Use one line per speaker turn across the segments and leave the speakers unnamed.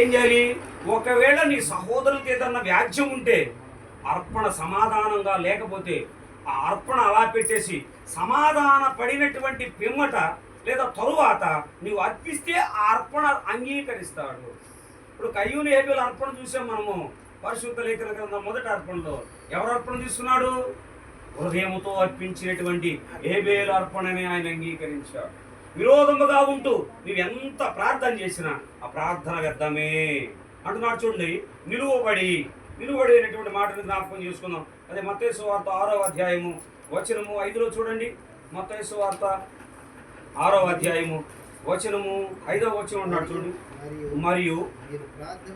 ఏం చేయాలి? ఒకవేళ నీ సహోదరులకి ఏదన్నా వ్యాజ్యం ఉంటే అర్పణ సమాధానంగా లేకపోతే ఆ అర్పణ అలా పెట్టేసి సమాధాన పడినటువంటి పిమ్మట లేదా తరువాత నీవు అర్పిస్తే ఆ అర్పణ అంగీకరిస్తాడు. ఇప్పుడు కయ్యూని ఏబీల అర్పణ చూసాం మనము. పరిశుద్ధ లేఖన గ్రంథం మొదటి అర్పణలో. ఎవరు అర్పణ తీసుకున్నాడు హృదయముతో అర్పించినటువంటి ఏబేలు అర్పణని ఆయన అంగీకరించాడు. విరోధముగా ఉంటూ నువ్వు ఎంత ప్రార్థన చేసినా ఆ ప్రార్థన వ్యర్థమే. అంటున్నాడు చూడండి నిలువబడి నిలువబడి అనేటువంటి మాటను జ్ఞాపకం చేసుకుందాం. అదే మత్తేసు వార్త ఆరో అధ్యాయము వచనము ఐదులో చూడండి. మత్తేసు వార్త ఆరో అధ్యాయము వచనము ఐదో వచనం ఉన్నాడు చూడండి. మరియు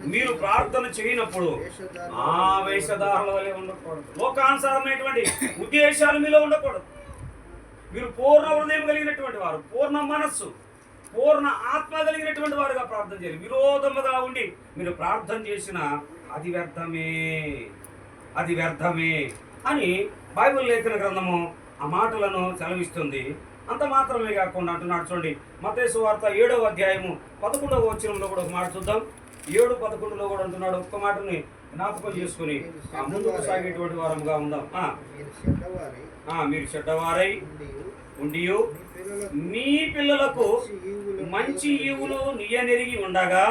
మీరు ప్రార్థన చేయనప్పుడు ఆ వేషధారణ వలె ఉండకూడదు. లోకానుసారమైనటువంటి ఉద్దేశాలు మీలో ఉండకూడదు. మీరు పూర్ణ హృదయం కలిగినటువంటి వారు పూర్ణ మనస్సు పూర్ణ ఆత్మ కలిగినటువంటి వారుగా ప్రార్థన చేయాలి. విరోధముగా ఉండి మీరు ప్రార్థన చేసిన అది వ్యర్థమే అది వ్యర్థమే అని బైబిల్ లేఖన గ్రంథము ఆ మాటలను సెలవిస్తుంది. అంత మాత్రమే కాకుండా అంటున్నాడు చూడండి మతేసు వార్త ఏడవ అధ్యాయము పదకొండవ వచనంలో కూడా ఒక మాట చూద్దాం. ఏడు పదకొండులో కూడా అంటున్నాడు. ఒక్క మాటని జ్ఞాపకం చేసుకుని ఆ ముందుకు సాగేటువంటి వారంగా ఉందాం. ఆ, మీరు చెడ్డవారై ఉండి మీ పిల్లలకు మంచి ఈవులు నియనెరిగి ఉండగా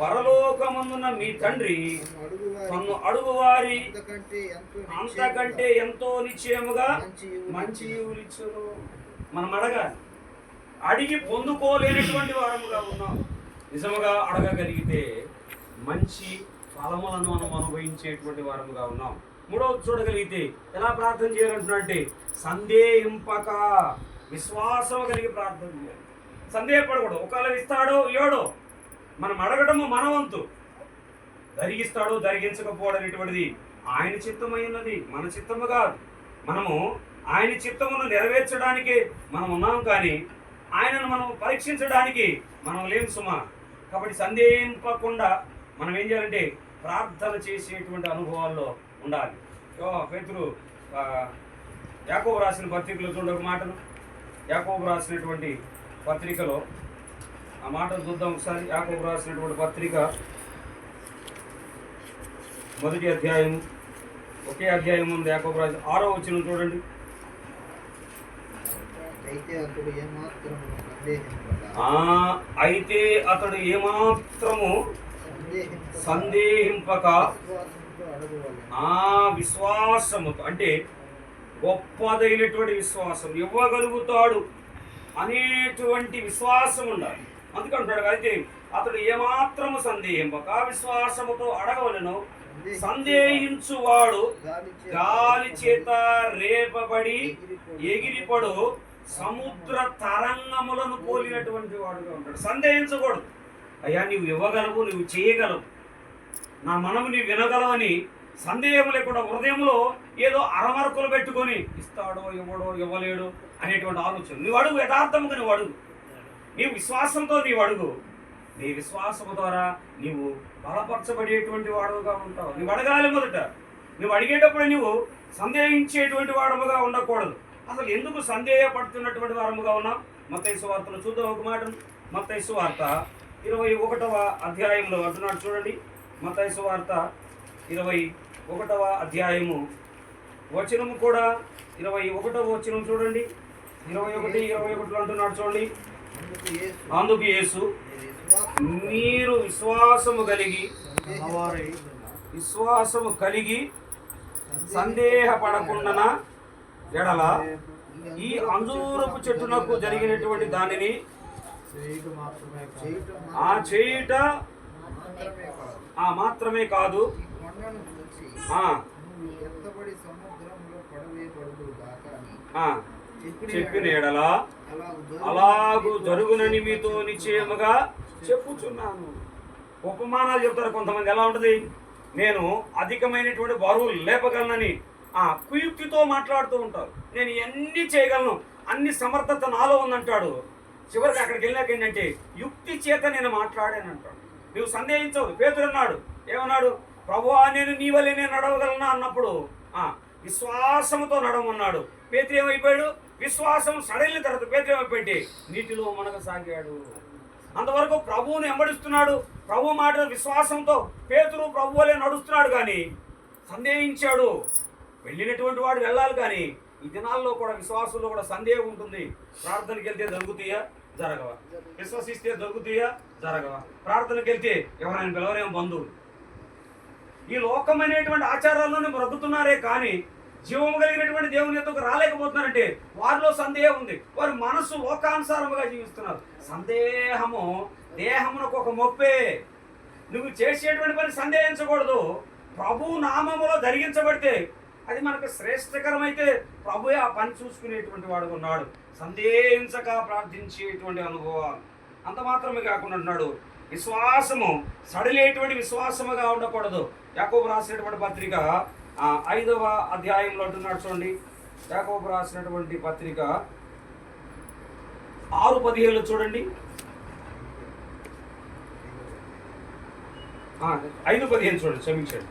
పరలోకమందున మీ తండ్రి తను అడుగువారి అంతకంటే ఎంతో నిశ్చయముగా మంచి ఈవులు ఇచ్చారు మనం అడగాలి. అడిగి పొందుకోలేనటువంటి వారముగా ఉన్నాం. నిజముగా అడగగలిగితే మంచి ఫలములను మనం అనుభవించేటువంటి వారముగా ఉన్నాం. మూడవది చూడగలిగితే ఎలా ప్రార్థన చేయాలంటున్నట్టే సందేహింపక విశ్వాసం కలిగి ప్రార్థన చేయాలి. సందేహపడకూడదు. ఒకవేళ ఇస్తాడో ఇవ్వడో మనం అడగడము మన వంతు. జరిగిస్తాడో జరిగించకపోవడం అనేటువంటిది ఆయన చిత్తమైనది ఉన్నది మన చిత్తము కాదు. మనము ఆయన చిత్తమును నెరవేర్చడానికి మనం ఉన్నాం కానీ ఆయనను మనం పరీక్షించడానికి మనం లేము సుమా. కాబట్టి సందేహింపకుండా మనం ఏం చేయాలంటే ప్రార్థన చేసేటువంటి అనుభవాల్లో ఉండాలి. ఓ పేతురు యాకోబు రాసిన పత్రికలో చూడండి ఒక మాటను. యాకోబు రాసినటువంటి పత్రికలో ఆ మాటను చూద్దాం ఒకసారి. యాకోబు రాసినటువంటి పత్రిక మొదటి అధ్యాయం ఒకే అధ్యాయం ఉంది. యాకోబు రాసి ఆరో వచ్చిన చూడండి.
అయితే అతడు ఏమాత్రము సందేహింపక
ఆ అయితే అతడు ఏమాత్రము
సందేహింపక
సందేహింపక
విశ్వాసంతో అడగవలెను.
ఆ విశ్వాసముతో. అంటే గొప్పదైనటువంటి విశ్వాసం ఇవ్వగలుగుతాడు అనేటువంటి విశ్వాసం ఉండాలి. అందుకంటాడు అయితే అతడు ఏమాత్రము సందేహింపక విశ్వాసముతో అడగవలను. సందేహించువాడు
గాలి చేత
రేపబడి ఎగిరిపడు సముద్ర తరంగములను పోలినటువంటి వాడుగా ఉంటాడు. సందేహించకూడదు. అయ్యా నువ్వు ఇవ్వగలవు నువ్వు చేయగలవు. నా మనము నీవు వినగలవని సందేహం లేకుండా హృదయంలో ఏదో అరమరకులు పెట్టుకొని ఇస్తాడో ఇవ్వడో ఇవ్వలేడు అనేటువంటి ఆలోచన. నువ్వు అడుగు యథార్థముగా నువ్వు అడుగు. నీ విశ్వాసంతో నీవు అడుగు. నీ విశ్వాసము ద్వారా నీవు బలపరచబడేటువంటి వాడుగా ఉంటావు. నువ్వు అడగాలి మొదట. నువ్వు అడిగేటప్పుడు నువ్వు సందేహించేటువంటి వాడముగా ఉండకూడదు. అసలు ఎందుకు సందేహపడుతున్నటువంటి వారముగా ఉన్నాం? మత్తయి వార్తలు చూద్దాం ఒక మాట. మత్తయి వార్త ఇరవై ఒకటవ అధ్యాయంలో అంటున్నాడు చూడండి. మత్తయి వార్త ఇరవై ఒకటవ అధ్యాయము వచనము కూడా ఇరవై ఒకటవ వచనం చూడండి. ఇరవై ఒకటి ఇరవై ఒకటిలో అంటున్నాడు చూడండి.
అందుకు యేసు మీరు విశ్వాసము
కలిగి విశ్వాసము కలిగి సందేహపడకుండా ఎడల ఈ అంజూరపు చెట్టునకు జరిగినటువంటి దానిని ఆ చేయుట
మాత్రమే కాదు
ఆ మాత్రమే కాదు
చెప్పిన ఎడల అలాగూ
అలాగు జరుగునని మీతో నిశ్చయముగా చెప్పుచున్నాను. ఉపమానాలు చెప్తారు కొంతమంది. ఎలా ఉంటుంది? నేను అధికమైనటువంటి బరువు లేపగలనని కుయుక్తితో మాట్లాడుతూ ఉంటారు. నేను ఎన్ని చేయగలను. అన్ని సమర్థత నాలో ఉందంటాడు. చివరికి అక్కడికి వెళ్ళాక ఏంటంటే యుక్తి చేత నేను మాట్లాడానంటాడు. నువ్వు సందేహించవు పేతురు అన్నాడు. ఏమన్నాడు? ప్రభువా నేను నీ వల్లే నేను నడవగలనా? అన్నప్పుడు ఆ నడవమన్నాడు. పేతురు ఏమైపోయాడు? విశ్వాసం సడలిన తర్వాత పేతురు ఏమైపోయింది నీటిలో మనగసాగాడు అంతవరకు ప్రభువుని వెంబడిస్తున్నాడు. ప్రభు మాట విశ్వాసంతో పేతురు ప్రభు వలె నడుస్తున్నాడు కానీ సందేహించాడు. వెళ్ళినటువంటి వాడు వెళ్ళాలి కానీ ఈ దినాల్లో కూడా విశ్వాసంలో కూడా సందేహం ఉంటుంది. ప్రార్థనకి వెళ్తే దొరుకుతాయా జరగవా. విశ్వసిస్తే దొరుకుతాయా జరగవా. ప్రార్థనకి వెళ్తే ఎవరైనా పిలవరేమో బంధువులు. ఈ లోకమైనటువంటి ఆచారాల్లోనే బ్రతుకుతున్నారే కానీ జీవం కలిగినటువంటి దేవుని ఎందుకు రాలేకపోతున్నారంటే వారిలో సందేహం ఉంది. వారి మనస్సు లోకానుసారముగా జీవిస్తున్నారు. సందేహము దేహమునకు ఒక మొప్పే. నువ్వు చేసేటువంటి పని సందేహించకూడదు. ప్రభు నామములో ధరించబడితే అది మనకు శ్రేష్టకరమైతే ప్రభు ఆ పని చూసుకునేటువంటి వాడు ఉన్నాడు. సందేహించక ప్రార్థించేటువంటి అనుభవాలు అంత మాత్రమే కాకుండా ఉన్నాడు విశ్వాసము సడిలేటువంటి విశ్వాసముగా ఉండకూడదు. యాకోబు రాసినటువంటి పత్రిక ఐదవ అధ్యాయంలో అంటున్నాడు చూడండి. యాకోబు రాసినటువంటి పత్రిక ఆరు పదిహేళ్ళు చూడండి. ఐదు పదిహేను చూడండి క్షమించండి.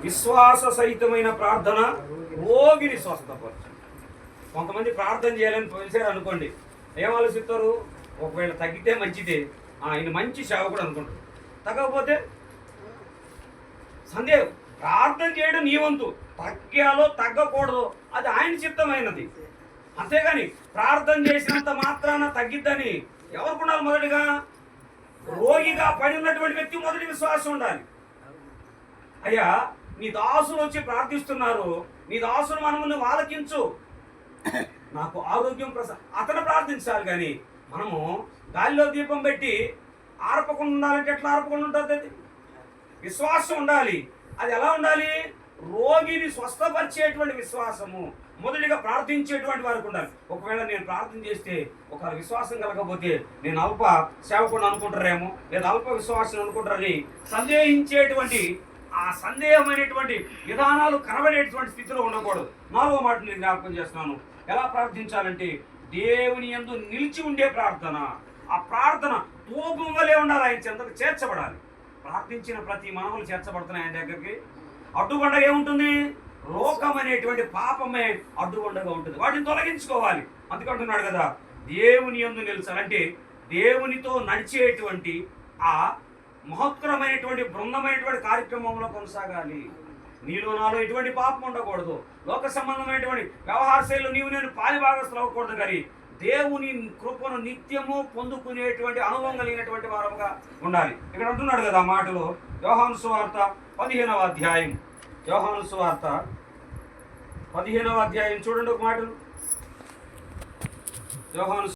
విశ్వాస సహితమైన ప్రార్థన
రోగిని స్వస్థపరచు కొంతమంది ప్రార్థన చేయాలని పిలిచారు అనుకోండి. ఏం ఆలోచిస్తారు ఒకవేళ తగ్గితే మంచిదే. ఆయన మంచి సేవకుడు అనుకుంటారు. తగ్గకపోతే సందేహం. ప్రార్థన చేయడం నీ వంతు. తగ్గాలో తగ్గకూడదు. అది ఆయన చిత్తమైనది. అంతేగాని ప్రార్థన చేసినంత మాత్రాన తగ్గిద్దని ఎవరికి ఉండాలి మొదటిగా? రోగిగా పడి ఉన్నటువంటి వ్యక్తి మొదటి విశ్వాసం ఉండాలి. అయ్యా నీ దాసులు వచ్చి ప్రార్థిస్తున్నారు. నీ దాసులు మనము నువ్వు ఆలకించు నాకు ఆరోగ్యం ప్రసా అతను ప్రార్థించాలి కానీ మనము గాలిలో దీపం పెట్టి ఆర్పకుండా ఉండాలంటే ఎట్లా ఆర్పకుండా ఉంటుంది అది? విశ్వాసం ఉండాలి. అది ఎలా ఉండాలి? రోగిని స్వస్థపరిచేటువంటి విశ్వాసము మొదటిగా ప్రార్థించేటువంటి వారికి ఉండాలి. ఒకవేళ నేను ప్రార్థన చేస్తే ఒక విశ్వాసం కలగకపోతే నేను అల్ప సేవకుండా అనుకుంటారేమో లేదా అల్ప విశ్వాసం అనుకుంటారని సందేహించేటువంటి ఆ సందేహమైనటువంటి విధానాలు కనబడేటువంటి స్థితిలో ఉండకూడదు. నాలుగో మాట నేను జ్ఞాపకం చేస్తున్నాను. ఎలా ప్రార్థించాలంటే దేవుని యందు నిలిచి ఉండే ప్రార్థన. ఆ ప్రార్థన తూపం వలె ఉండాలి. ఆయన చెంతకు చేర్చబడాలి. ప్రార్థించిన ప్రతి మానవులు చేర్చబడుతున్నాయి ఆయన దగ్గరికి. అడ్డుగొండగా ఏముంటుంది? లోకం అనేటువంటి పాపమే అడ్డుగొండగా ఉంటుంది. వాటిని తొలగించుకోవాలి. అందుకంటున్నాడు కదా దేవుని ఎందు నిలిచాలంటే దేవునితో నడిచేటువంటి ఆ మహత్తరమైనటువంటి బృందమైనటువంటి కార్యక్రమంలో కొనసాగాలి. నీలో నాలో ఎటువంటి పాపం ఉండకూడదు. లోక సంబంధమైనటువంటి వ్యవహార శైలిలో నీవు నేను పాలిభాగస్తులు అవ్వకూడదు కానీ దేవుని కృపను నిత్యము పొందుకునేటువంటి అనుభవం కలిగినటువంటి వారముగా ఉండాలి. ఇక్కడ అంటున్నాడు కదా మాటలో వ్యవహాను సువార్త పదిహేనవ అధ్యాయం. వ్యవహాను సువార్త పదిహేనవ అధ్యాయం. చూడండి ఒక మాటలు వ్యవహాను